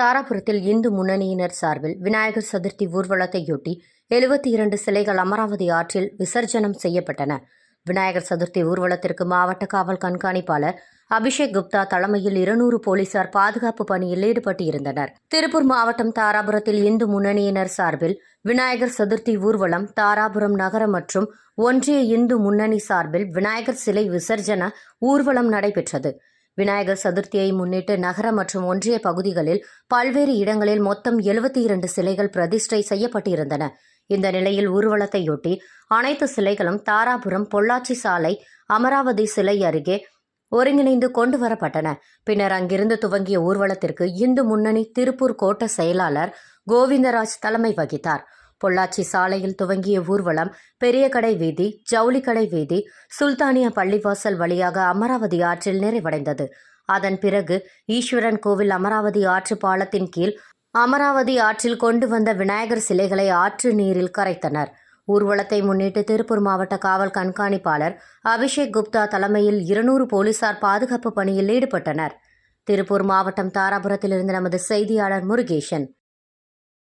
தாராபுரத்தில் இந்து முன்னணியினர் சார்பில் விநாயகர் சதுர்த்தி ஊர்வலத்தையொட்டி எழுபத்தி இரண்டு சிலைகள் அமராவதி ஆற்றில் விசர்ஜனம் செய்யப்பட்டன. விநாயகர் சதுர்த்தி ஊர்வலத்திற்கு மாவட்ட காவல் கண்காணிப்பாளர் அபிஷேக் குப்தா தலைமையில் இருநூறு போலீசார் பாதுகாப்பு பணியில் ஈடுபட்டு இருந்தனர் திருப்பூர் மாவட்டம் தாராபுரத்தில் இந்து முன்னணியினர் சார்பில் விநாயகர் சதுர்த்தி ஊர்வலம் தாராபுரம் நகர மற்றும் ஒன்றிய இந்து முன்னணி சார்பில் விநாயகர் சிலை விசர்ஜன ஊர்வலம் நடைபெற்றது. விநாயகர் சதுர்த்தியை முன்னிட்டு நகர மற்றும் ஒன்றிய பகுதிகளில் பல்வேறு இடங்களில் மொத்தம் எழுபத்தி இரண்டு சிலைகள் பிரதிஷ்டை செய்யப்பட்டிருந்தன. இந்த நிலையில் ஊர்வலத்தையொட்டி அனைத்து சிலைகளும் தாராபுரம் பொள்ளாச்சி சாலை அமராவதி சிலை அருகே ஒருங்கிணைந்து கொண்டு வரப்பட்டன பின்னர் அங்கிருந்து துவங்கிய ஊர்வலத்திற்கு இந்து முன்னணி திருப்பூர் கோட்ட செயலாளர் கோவிந்தராஜ் தலைமை வகித்தார். பொள்ளாச்சி சாலையில் துவங்கிய ஊர்வலம் பெரிய கடை வீதி ஜவுளிக்கடை கடை வீதி சுல்தானியா பள்ளிவாசல் வழியாக அமராவதி ஆற்றில் நிறைவடைந்தது. அதன் பிறகு ஈஸ்வரன் கோவில் அமராவதி ஆற்று பாலத்தின் கீழ் அமராவதி ஆற்றில் கொண்டு வந்த விநாயகர் சிலைகளை ஆற்று நீரில் கரைத்தனர். ஊர்வலத்தை முன்னிட்டு திருப்பூர் மாவட்ட காவல் கண்காணிப்பாளர் அபிஷேக் குப்தா தலைமையில் இருநூறு போலீசார் பாதுகாப்பு பணியில் ஈடுபட்டனர். திருப்பூர் மாவட்டம் தாராபுரத்திலிருந்து நமது செய்தியாளர் முருகேசன்.